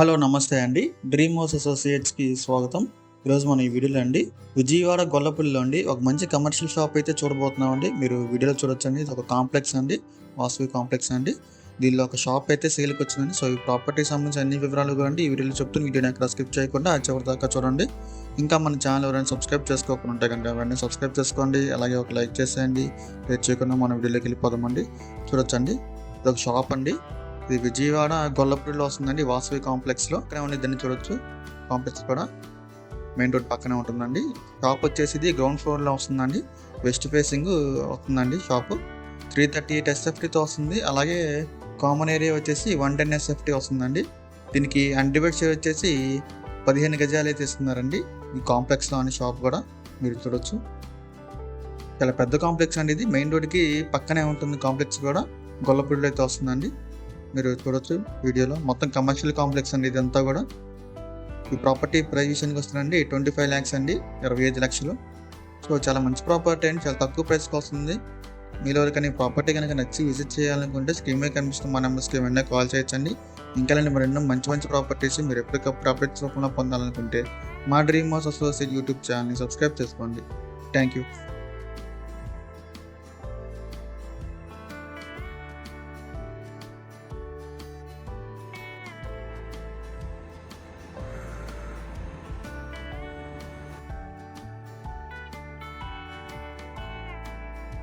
Hello నమస్తే అండి. Dream house అసోసియేట్స్కి స్వాగతం. ఈరోజు మనం ఈ వీడియోలో అండి విజయవాడ గొల్లపల్లిలో అండి ఒక మంచి కమర్షియల్ షాప్ అయితే చూడబోతున్నాం అండి. మీరు వీడియోలో చూడొచ్చండి. ఇది ఒక కాంప్లెక్స్ అండి వాసువి కాంప్లెక్స్ అండి. దీనిలో ఒక షాప్ అయితే సేల్కి వచ్చిందండి. సో ఈ ప్రాపర్టీ సంబంధించిన అన్ని వివరాలు కూడా అండి ఈ వీడియోలో చెప్తున్న వీడియోని అక్కడ స్కిప్ చేయకుండా ఆ చివరి దాకా చూడండి. ఇంకా మన ఛానల్ ఎవరైనా సబ్స్క్రైబ్ చేసుకోకుండా ఉంటే కనుక వెంటనే సబ్స్క్రైబ్ చేసుకోండి. అలాగే ఒక లైక్ చేసేయండి. రేట్ చేయకుండా మన వీడియోలోకి వెళ్ళిపోదామండి. చూడొచ్చండి. ఇది ఒక షాప్ అండి. ఇది విజయవాడ గొల్లపూడిలో వస్తుందండి. వాసవి కాంప్లెక్స్లో. అక్కడ ఉంది దాన్ని చూడొచ్చు. కాంప్లెక్స్ కూడా మెయిన్ రోడ్ పక్కనే ఉంటుందండి. షాప్ వచ్చేసి ఇది గ్రౌండ్ ఫ్లోర్లో వస్తుందండి. వెస్ట్ ఫేసింగ్ వస్తుందండి షాప్. త్రీ థర్టీ ఎయిట్ ఎస్ఎఫ్టీతో వస్తుంది. అలాగే కామన్ ఏరియా వచ్చేసి వన్ టెన్ ఎస్ఎఫ్టీ వస్తుందండి. దీనికి అన్డివైడ్ షేర్ వచ్చేసి పదిహేను గజాలు అయితే ఇస్తున్నారండి ఈ కాంప్లెక్స్లో అనే షాప్ కూడా మీరు చూడొచ్చు. చాలా పెద్ద కాంప్లెక్స్ అండి ఇది. మెయిన్ రోడ్కి పక్కనే ఉంటుంది కాంప్లెక్స్ కూడా. గొల్లపూడిలో అయితే వస్తుందండి. మీరు చూడొచ్చు వీడియోలో. మొత్తం కమర్షియల్ కాంప్లెక్స్ అండి ఇదంతా కూడా. ఈ ప్రాపర్టీ ప్రైస్ విషయానికి వస్తుందండి ట్వంటీ ఫైవ్ ల్యాక్స్ అండి ఇరవై ఐదు లక్షలు. సో చాలా మంచి ప్రాపర్టీ అండి చాలా తక్కువ ప్రైస్కి వస్తుంది. మీరు ఎవరికైనా ఈ ప్రాపర్టీ కనుక నచ్చి విజిట్ చేయాలనుకుంటే స్క్రీన్ మీద కనిపిస్తున్న మా నెంబర్స్కి వెంటనే కాల్ చేయొచ్చండి. ఇంకా లేని ఎన్నో మంచి మంచి ప్రాపర్టీస్ మీరు ఎప్పటికప్పుడు అప్డేట్స్ రూపంలో పొందాలనుకుంటే మా డ్రీమ్ హౌస్ అసోసియేట్ యూట్యూబ్ ఛానల్ని సబ్స్క్రైబ్ చేసుకోండి. Thank you